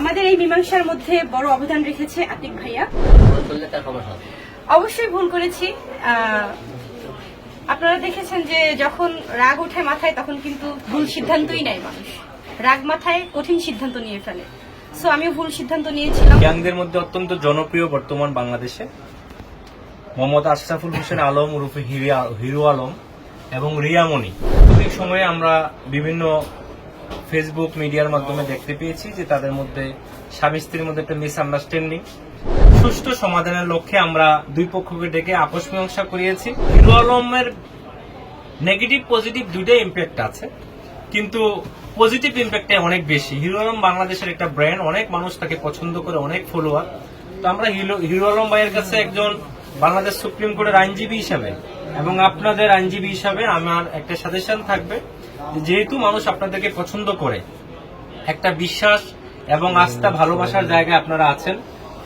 আমাদের এই মীমাংসার মধ্যে বড় অবদান রেখেছে আতিক ভাইয়া। অবশ্যই ভুল করেছি। আপনারা দেখেছেন যে যখন রাগ ওঠে মাথায়, তখন কিন্তু ভুল সিদ্ধান্তই নেয় মানুষ। রাগ মাথায় কঠিন সিদ্ধান্ত নিয়ে ফেলে। সো আমিও ভুল সিদ্ধান্ত নিয়েছিলাম। ইয়াংদের মধ্যে অত্যন্ত জনপ্রিয় বর্তমান বাংলাদেশে মোহাম্মদ আশরাফুল হোসেন আলম হিরিয়া- হিরো আলম এবং রিয়ামণি সময়ে আমরা বিভিন্ন ফেসবুক মিডিয়ার মাধ্যমে দেখতে পেয়েছি যে তাদের মধ্যে স্বামী স্ত্রীর মধ্যে একটা মিসআন্ডারস্ট্যান্ডিং সুষ্ঠু সমাধানের লক্ষ্যে আমরা দুই পক্ষকে ডেকে আপোষ মীমাংসা করিয়েছি। হিরো আলমের নেগেটিভ পজিটিভ দুইটাই ইম্প্যাক্ট আছে। কিন্তু পজিটিভ ইম্প্যাক্টে অনেক বেশি। হিরো আলম বাংলাদেশের একটা ব্র্যান্ড অনেক মানুষ তাকে পছন্দ করে, অনেক ফলোয়ার তো আমরা হিরো- আলম ভাইয়ের কাছে একজন বাংলাদেশ সুপ্রিম কোর্টের আইনজীবী হিসাবে এবং আপনাদের আইনজীবী হিসাবে আমার একটা সাজেশন থাকবে। যেহেতু মানুষ আপনাদেরকে পছন্দ করে, একটা বিশ্বাস এবং আস্থা, ভালোবাসার জায়গায় আপনারা আছেন,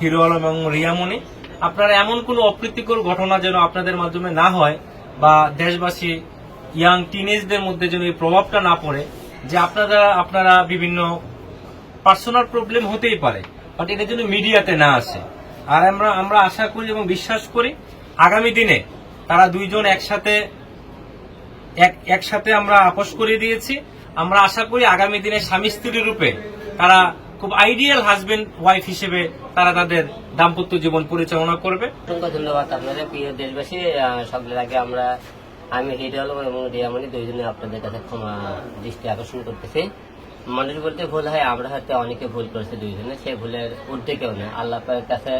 হিরো আলম এবং রিয়ামণি আপনারা এমন কোনো অপ্রীতিকর ঘটনা যেন আপনাদের মাধ্যমে না হয় বা দেশবাসী ইয়াং টিনেজদের মধ্যে যেন এই প্রভাবটা না পড়ে, যে আপনারা আপনারা বিভিন্ন পার্সোনাল প্রবলেম হতেই পারে বাট এটা যেন মিডিয়াতে না আসে। আর আমরা আমরা আশা করি এবং বিশ্বাস করি, আগামী দিনে তারা দুইজন একসাথে এক, একসাথে আমরা আপোষ করে দিয়েছি। আমরা আশা করি আগামী দিনে স্বামী স্ত্রী রূপে তারা খুব আইডিয়াল হাজবেন্ড ওয়াইফ হিসেবে তারা তাদের দাম্পত্য জীবন পরিচালনা করবে। অসংখ্য ধন্যবাদ আপনাদের, প্রিয় দেশবাসী। সকলের আগে আমরা, আমি আলম এবং রিয়ামণি দুইজনে আপনাদের কাছে ক্ষমা দৃষ্টি আকর্ষণ করতেছি। মানুষ বলতে ভুল হয়, আমরা হয়তো অনেকে ভুল করেছে দুইজনে সেই ভুলের ঊর্ধ্বে কেউ নেই আল্লাহ কাছে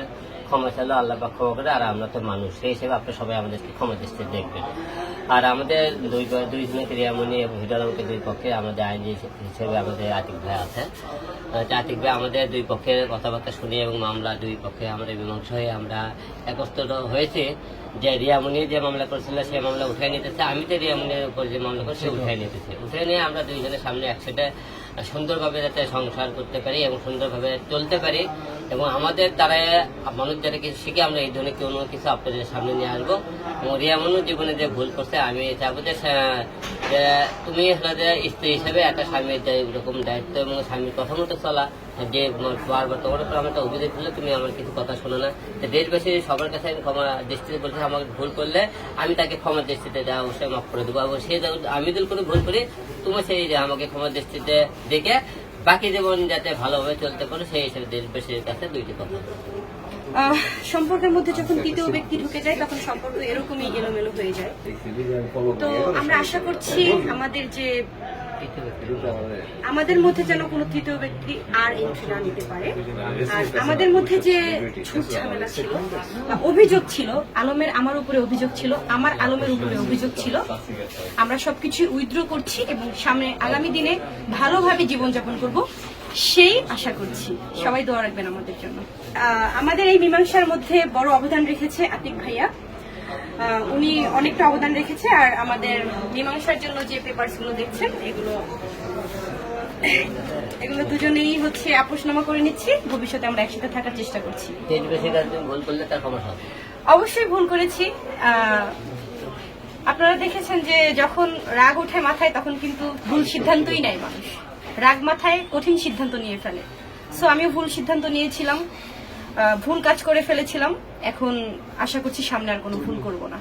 ক্ষমা চাইলো আল্লাহ পাক ক্ষমা করে আর আমরা তো মানুষ। সেই হিসেবে আপনারা সবাই আমাদেরকে ক্ষমা দৃষ্টি দেখবেন। আর আমাদের দুই দুইজনে রিয়ামণি এবং হিরো আলমকে দুই পক্ষে আমাদের আইনজীবী হিসেবে আমাদের আতিক ভাই আছে। আতিক ভাই আমাদের দুই পক্ষের কথাবার্তা শুনে এবং মামলা দুই পক্ষে আমাদের মীমাংসা হয়ে আমরা একত্রিত হয়েছে। যে রিয়ামণি যে মামলা করেছিল সেই মামলা উঠাই নিতেছে। আমি তো রিয়ামণির উপর যে মামলা করছি উঠাই নিতেছে। উঠে নিয়ে আমরা দুইজনের সামনে একসাথে সুন্দরভাবে যাতে সংসার করতে পারি এবং সুন্দরভাবে চলতে পারি। এবং আমাদের দ্বারা, মানুষ যারা কিছু শিখে আমরা এই ধরনের কোনো কিছু আপনাদের সামনে নিয়ে আসব। এবং রিয়ামনু জীবনে যে ভুল করছে, আমি চাবো যে তুমি যে স্ত্রী হিসেবে একটা স্বামীর যে এরকম দায়িত্ব এবং স্বামীর কথা মতো চলা, যে বারবার তোমার উপর আমার একটা অভিযোগ করলে তুমি আমার কিছু কথা শোনো না। দেশবাসী সবার কাছে আমি ক্ষমা দৃষ্টিতে বলছি, আমাকে ভুল করলে আমি তাকে ক্ষমা দৃষ্টিতে দেওয়া অবশ্যই মাফ করে দেবো। এবং সে আমি যদি কোনো ভুল করি, তুমি সেই আমাকে ক্ষমা দৃষ্টিতে দেখে বাকি জীবন যাতে ভালোভাবে চলতে পারে সেই হিসেবে দেশবাসীর কাছে দুইটি কথা। আহ, সম্পর্কের মধ্যে যখন তৃতীয় ব্যক্তি ঢুকে যায় তখন সম্পর্ক এরকমই এলোমেলো হয়ে যায়। তো আমরা আশা করছি আমাদের যে আমাদের মধ্যে যেন কোনো তৃতীয় ব্যক্তি আর এন্ট্রি না নিতে পারে। আর আমাদের মধ্যে যে ঝুট ঝামেলা ছিল অভিযোগ ছিল, আলমের আমার উপরে অভিযোগ ছিল, আমার আলমের উপরে অভিযোগ ছিল, আমরা সবকিছু উইথড্র করছি এবং সামনে আগামী দিনে ভালোভাবে জীবনযাপন করব সেই আশা করছি। সবাই দোয়া রাখবেন আমাদের জন্য। আমাদের এই মীমাংসার মধ্যে বড় অবদান রেখেছে আতিক ভাইয়া। উনি অনেকটা অবদান রেখেছে আর আমাদের মীমাংসার জন্য যে পেপারসগুলো দেখছেন এগুলো এগুলো দুজনেই হচ্ছে আপোষনামা করে নিচ্ছি। ভবিষ্যতে আমরা একসাথে থাকার চেষ্টা করছি। অবশ্যই ভুল করেছি। আপনারা দেখেছেন যে যখন রাগ ওঠে মাথায় তখন কিন্তু ভুল সিদ্ধান্তই নেয় মানুষ। রাগ মাথায় কঠিন সিদ্ধান্ত নিয়ে ফেলে। সো আমিও ভুল সিদ্ধান্ত নিয়েছিলাম। ভুল কাজ করে ফেলেছিলাম এখন আশা করছি সামনে আর কোনো ভুল করব না.